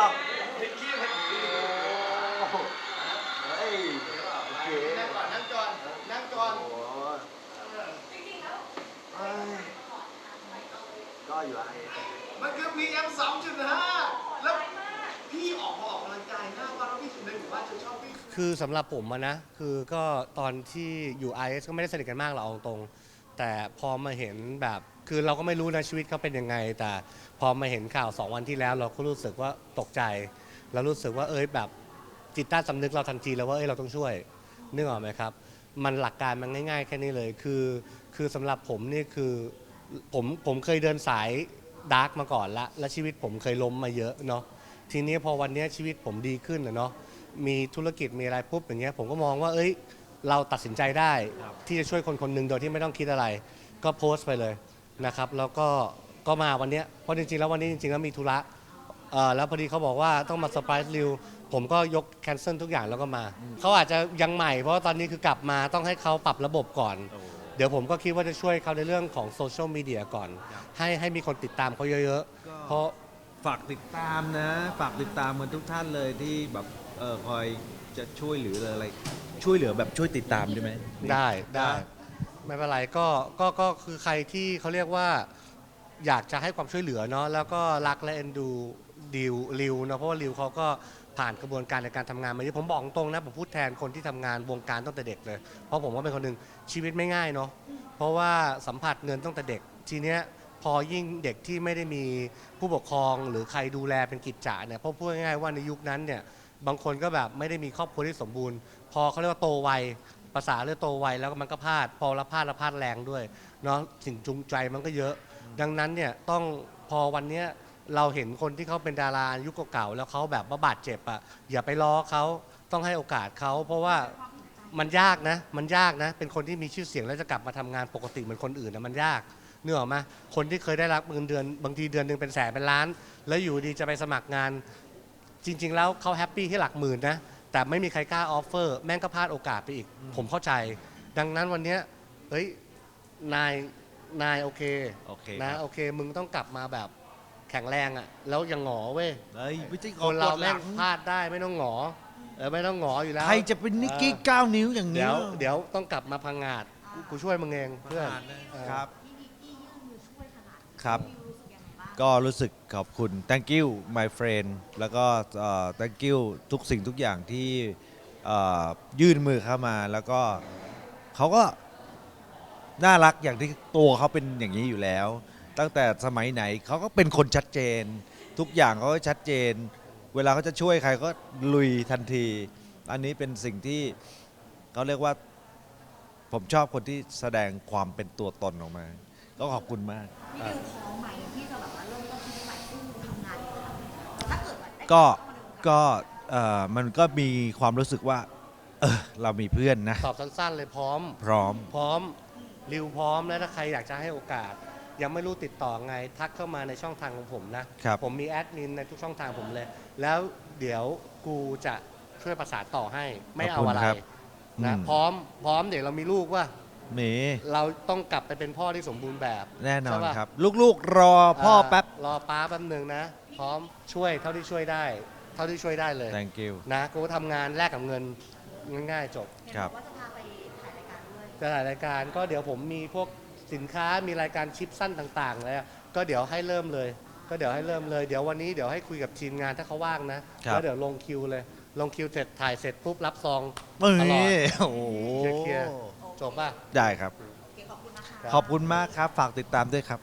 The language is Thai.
ครับพิกกี้โอ้โหเฮ้ยโอเคนั่งก่อนนั่งก่อนนั่งก่อนโอ้โหเอ้ยก็อยู่ไอมันคือ PM 2.5 แล้วพี่ออกมาออกกำลังกายหน้าบ้านแล้วพี่ถึงได้บอกว่าจะชอบพี่คือสำหรับผมอะนะ คือก็ตอนที่อยู่ไอเอสก็ไม่ได้สนิทกันมากหรอกเอาตรง แต่พอมาเห็นแบบคือเราก็ไม่รู้นะชีวิตเขาเป็นยังไง แต่พอมาเห็นข่าวสองวันที่แล้วเราก็รู้สึกว่าตกใจแล้วรู้สึกว่าเอ้ยแบบจิตใต้สำนึกเราทันทีแล้วว่าเอ้ยเราต้องช่วยนึกออกไหมครับ มันหลักการมันง่าย ๆ แค่นี้เลยคือคือสำหรับผมนี่คือผมผมเคยเดินสายดาร์กมาก่อนละและชีวิตผมเคยล้มมาเยอะเนาะทีนี้พอวันนี้ชีวิตผมดีขึ้นนะเนาะมีธุรกิจมีอะไรปุ๊บอย่างเงี้ยผมก็มองว่าเอ้ย เราตัดสินใจได้ที่จะช่วยคนคนหนึ่งโดยที่ไม่ต้องคิดอะไร ก็โพสต์ไปเลยนะครับ แล้วก็ก็มาวันเนี้ยเพราะจริงๆแล้ววันนี้จริงๆแล้วมีธุระเอ่อแล้วพอดีเขาบอกว่าต้องมาเซอร์ไพรส์ริวผมก็ยกแคนเซิลทุกอย่างแล้วก็มา เขาอาจจะยังใหม่เพราะว่าตอนนี้คือกลับมาต้องให้เขาปรับระบบก่อน เดี๋ยวผมก็คิดว่าจะช่วยเขาในเรื่องของโซเชียลมีเดียก่อน ให้ให้มีคนติดตามเขาเยอะก็ๆเพราะ ฝากติดตามนะ ฝากติดตามกันทุกท่านเลยที่แบบ เออคอยจะช่วยเหลืออะไร ช่วยเหลือแบบช่วยติดตามได้ไหม ได้ได้ไม่เป็นไรก็ก็ก็คือใครที่เขาเรียกว่า อยากจะให้ความช่วยเหลือเนาะแล้วก็รักและเอ็นดูดิวริวเนาะเพราะว่าริวเขาก็ผ่านกระบวนการในการทำงานมาเยอะผมบอกตรงนะผมพูดแทนคนที่ทำงานวงการตั้งแต่เด็กเลย เพราะผมก็เป็นคนหนึ่งชีวิตไม่ง่ายเนาะเพราะว่าสัมผัสเงินตั้งแต่เด็กทีเนี้ยพอยิ่งเด็กที่ไม่ได้มีผู้ปกครองหรือใครดูแลเป็นกิจจะเนี่ยเพราะพูดง่ายๆว่าในยุคนั้นเนี่ย บางคนก็แบบไม่ได้มีครอบครัวที่สมบูรณ์ พอเขาเรียกว่าโตไวภาษาเรียกโตไวแล้วมันก็พลาด พอละพลาดละพลาดแรงด้วยเนาะสิ่งจูงใจมันก็เยอะ ดังนั้นเนี่ยต้องพอวันเนี้ยเราเห็นคนที่เขาเป็นดารายุคเก่าๆแล้วเขาแบบว่าบาดเจ็บอะอย่าไปล้อเขาต้องให้โอกาสเขาเพราะว่ามันยากนะ มันยากนะ เป็นคนที่มีชื่อเสียงแล้วจะกลับมาทำงานปกติเหมือนคนอื่นนะมันยากเนื้ออกไหมคนที่เคยได้รับเงินเดือน บางทีเดือนหนึ่งเป็นแสนเป็นล้าน แล้วอยู่ดีจะไปสมัครงาน จริง ๆ แล้วเขาแฮปปี้ที่หลักหมื่นนะ แต่ไม่มีใครกล้าออฟเฟอร์แม่งก็พลาดโอกาสไปอีก ผมเข้าใจ ดังนั้นวันเนี้ยเฮ้ย นาย นายโอเคโอเคนะ ครับ โอเค มึงต้องกลับมาแบบแข็งแรงอะ่ะ แล้วอยังหงอเว้ย เฮ้ยไม่ใช่คนเรากดหแม่ลังงพลาดได้ไม่ต้องหงอเออไม่ต้องหงออยู่แล้ว ใครจะเป็นนิกกี้เออเก้านิ้วอย่างนี้เดี๋ยวเดี๋ยวต้องกลับมาพังงาดกูช่วยมึงเองเพื่อนเออครับครับ ก็รู้สึกขอบคุณ thank you my friend แล้วก็เอ่อ thank you ทุกสิ่งทุกอย่างที่เอ่อยื่นมือเข้ามา แล้วก็เขาก็น่ารักอย่างที่ตัวเขาเป็นอย่างนี้อยู่แล้ว ตั้งแต่สมัยไหนเขาก็เป็นคนชัดเจน ทุกอย่างเขาก็ชัดเจน เวลาเขาจะช่วยใครก็ลุยทันที อันนี้เป็นสิ่งที่เขาเรียกว่า ผมชอบคนที่แสดงความเป็นตัวตนออกมา ก็ขอบคุณมาก พี่ดิวพร้อมไหม กิดว่าได้ก็เข้ามาในวงารก็เอ่อมันก็มีความรู้สึกว่า เออเรามีเพื่อนนะ ตอบสั้นๆเลยพร้อม พร้อม พร้อมริวพร้อมแล้วถ้าใครอยากจะให้โอกาส ยังไม่รู้ติดต่อไงทักเข้ามาในช่องทางของผมนะครับ ผมมีแอดมินในทุกช่องทางผมเลย แล้วเดี๋ยวกูจะช่วยประสานต่อให้ไม่เอาอะไรขอบคุณครับ นะอืม พร้อมพร้อมเดี๋ยวเรามีลูกว่าเมเราต้องกลับไปเป็นพ่อที่สมบูรณ์แบบแน่นอนใช่ปะครับ ลูกๆรอพ่อแป๊บารอป้าแป๊บหนึ่งนะพ ร้อมช่วยเท่าที่ช่วยได้ เท่าที่ช่วยได้เลย thank you นะกูทำงานแลกกับเงินง่ายๆจบ เห็นครับอกว่าจะพาไปถ่ายรายการด้วยจะถ่ายรายการก็เดี๋ยวผมมีพวกสินค้ามีรายการชิปสั้นต่างๆเลยก็เดี๋ยวให้เริ่มเลย ก็เดี๋ยวให้เริ่มเลย เดี๋ยววันนี้เดี๋ยวให้คุยกับทีมงานถ้าเขาว่างนะครับ แล้วเดี๋ยวลงคิวเลย ลงคิวเสร็จถ่ายเสร็จปุ๊บรับซองเอ้ยตลอดโอ้โหเคลียร์ จบป่ะ ได้ครับ โอเค ขอบคุณนะคะ ขอบคุณมากครับ ฝากติดตามด้วยครับ